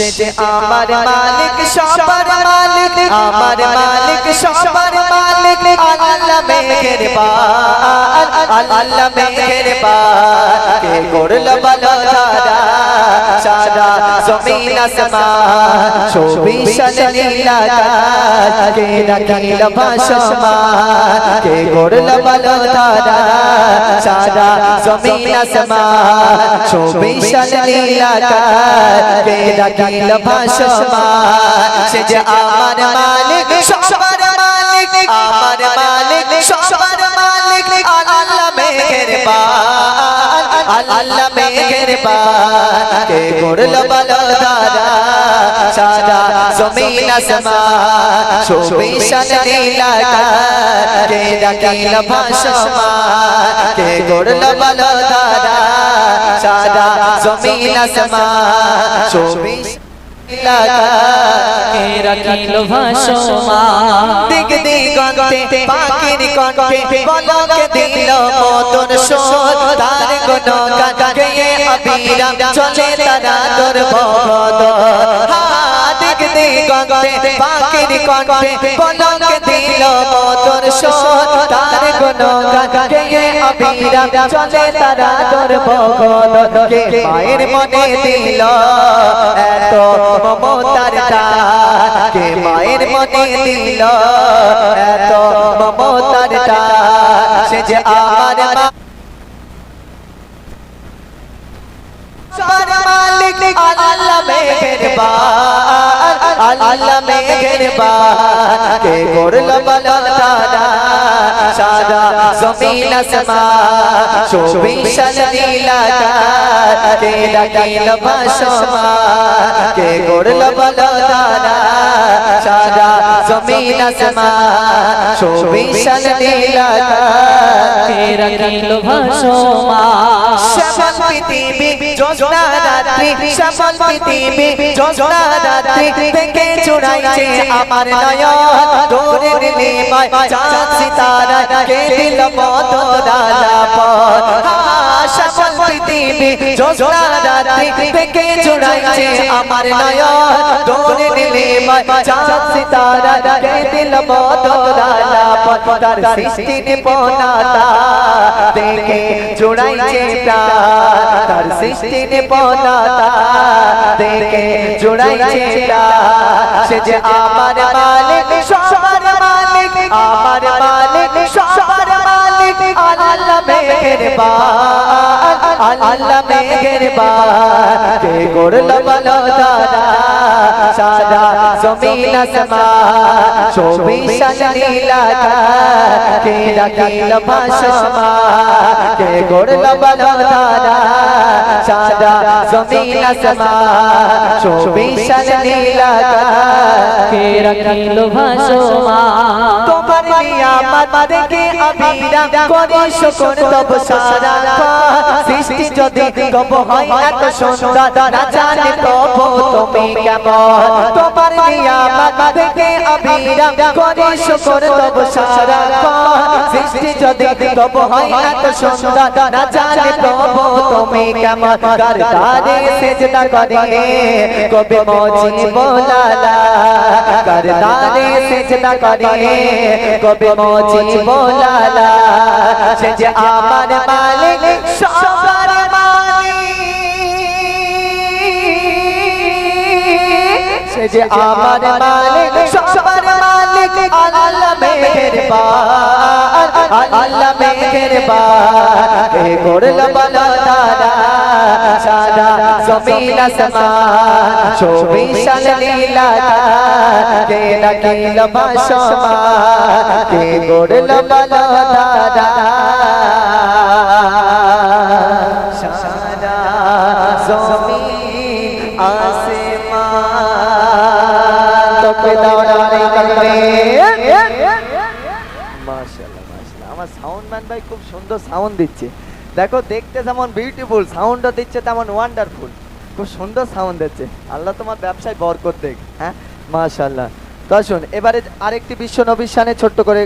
সে যে আমার মালিক সবার মালিক আমার মালিক সবার মালিক আল্লাহ পাল আল্লাহ পাল কে করল বলো দাদা সাদা জমিন আসমান চব্বিশ নীলাকাশ কে রাখিল ভাসমান কে করল বলো সাদা জমিন আসমান চব্বিশ নীলাকাশ কে রাখিল ভাসমান সে যে আমার মালিক, সবার মালিক, আমার মালিক, সবার মালিক, আল্লাহ মেঘের আল্লাহ পাল কে করল বলো দাদা? সাদা জমিন আসমান চব্বিশ নীলাকাশ কে রাখিল ভাসমান? দাদা? সাদা জমিন আসমান চব্বিশ নীলাকাশ রাখিল ভাসমা দিগন্তে পাখির কণ্ঠে বলক দিল মতন তার কোন গায়ে অবিরাম চলে তারা তোর ভগত দিক দিগন্তে পাখির কণ্ঠে বলক দিল মতন সোদ তার কোন গায়ে অবিরাম চলে তারা তোর ভগত কে মায়ের মনে দিল, এত মমতার টান কে মায়ের মনে দিল, এত মমতার টান সে যে আমার মা মালিক আল্লাহ মেঘের বাল আল্লাহ মেঘের বাল কে করল বলন দাদা সাদা জমিন আসমান, চব্বিশ নীলাকাশ কে ডাকিল ভাসমান, কে করল বলন দাদা সাদা জমিন আসমান পৃথিবী, জ্যোৎস্না রাত্রি থেকে চুড়াইছে আমার নয়ন তোরে দিলে চাঁদ সিতারা কে দিল পদ দাদা পদ শ্যামল পৃথিবী জ্যোৎস্না রাত্রি থেকে চুড়াইছে আমার নয়ন তোরে দিলে চাঁদ সিতারা কে দিল পদ দাদা পদ তার সৃষ্টি নিপনাতা দেখে জোড়াইছে তার সৃষ্টি নিপনাতা দেখে জোড়াইছে প্রাণ। সে যে আমার মালিক, সবার মালিক, আমার মালিক, সবার মালিক, আল্লাহ মেঘের বাল আল্লাহ মেঘের বাল কে করল বলো দাদা? সাদা জমিন আসমান চব্বিশ নীলাকাশ কে রাখিল ভাসমান কে করল বলো দাদা? জমিন আসমান চব্বিশ নীলাকাশ কে রাখিল ভাসমা তোমার নিয়ামত দেখে আবিরা করি, শুকর তব সারা সৃষ্টি যদি তব হয়, এত সুন্দর না জানে তব তুমি কেমন। তোমার নিয়ামত দেখে আবিরা করি, শুকর তব সারা সৃষ্টি যদি তব হয়, এত সুন্দর না জানে তব তুমি কেমন। করতারে সেজদা করে কবে মজি বোলালা করতারে সেজদা করে, কবে মজি বোলালা সে যে আমার মালিক সবার মালিক সে যে আমার মালিক সবার মালিক, আল্লাহ মেহের পাল আল্লাহ মেহের পাল কে করল বলো দাদা, সাদা জমিন আসমান চব্বিশ নীলাকাশ কে ডাকিল ভাসমান, কে করল বলো দাদা। সাদা জমিন আসমান। তোকে মাশাআল্লাহ মাশাআল্লাহ আমার সাউন্ড ম্যান ভাই খুব সুন্দর সাউন্ড দিচ্ছে। দেখো, দেখতে যেমন বিউটিফুল সাউন্ডও দিচ্ছে তেমন ওয়ান্ডারফুল খুব সুন্দর সাউন্ড দিচ্ছে। আল্লাহ তোমার ব্যবসায় বরকত দেখ হ্যাঁ? মাশাল্লাহ তো আসুন, এবারে আরেকটি বিশ্ব নবীর শানে ছোট্ট করে